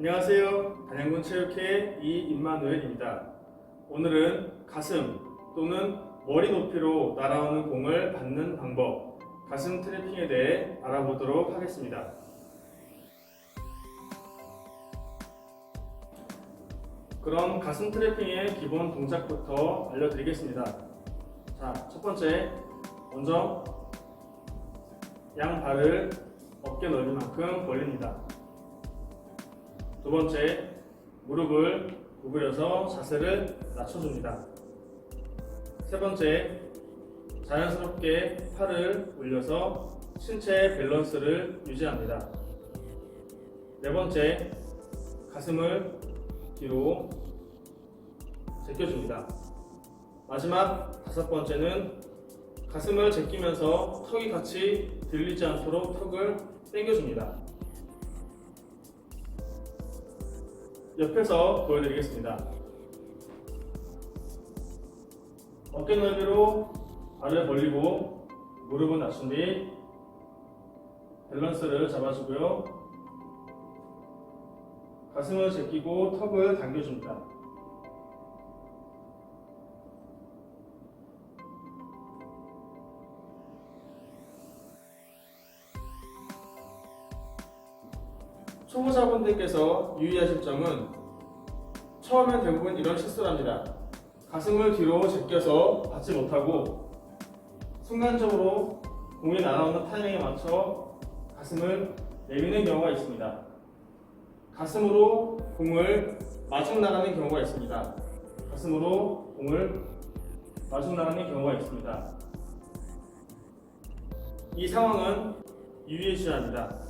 안녕하세요. 단양군 체육회 이임마누엘입니다. 오늘은 가슴 또는 머리 높이로 날아오는 공을 받는 방법, 가슴 트래핑에 대해 알아보도록 하겠습니다. 그럼 가슴 트래핑의 기본 동작부터 알려드리겠습니다. 자, 첫 번째, 먼저 양 발을 어깨 넓이만큼 벌립니다. 두 번째, 무릎을 구부려서 자세를 낮춰줍니다. 세 번째, 자연스럽게 팔을 올려서 신체의 밸런스를 유지합니다. 네 번째, 가슴을 뒤로 제껴줍니다. 마지막 다섯 번째는 가슴을 제끼면서 턱이 같이 들리지 않도록 턱을 당겨줍니다. 옆에서 보여드리겠습니다. 어깨 넓이로 발을 벌리고 무릎은 낮춘 뒤 밸런스를 잡아주고요. 가슴을 제끼고 턱을 당겨줍니다. 초보자분들께서 유의하실 점은 처음엔 대부분 이런 실수를 합니다. 가슴을 뒤로 제껴서 받지 못하고 순간적으로 공이 날아오는 타이밍에 맞춰 가슴을 내미는 경우가 있습니다. 가슴으로 공을 마중 나가는 경우가 있습니다. 가슴으로 공을 마중 나가는 경우가 있습니다. 이 상황은 유의해 주셔야 합니다.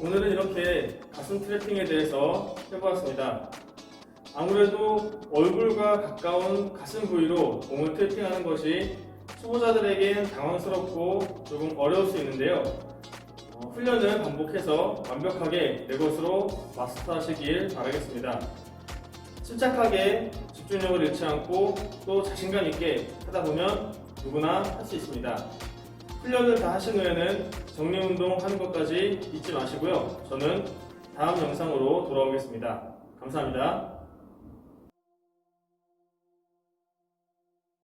오늘은 이렇게 가슴 트래핑에 대해서 해보았습니다. 아무래도 얼굴과 가까운 가슴 부위로 공을 트래핑하는 것이 초보자들에겐 당황스럽고 조금 어려울 수 있는데요. 어, 훈련을 반복해서 완벽하게 내 것으로 마스터하시길 바라겠습니다. 침착하게 집중력을 잃지 않고 또 자신감 있게 하다 보면 누구나 할 수 있습니다. 훈련을 다 하신 후에는 정리 운동 하는 것까지 잊지 마시고요. 저는 다음 영상으로 돌아오겠습니다. 감사합니다.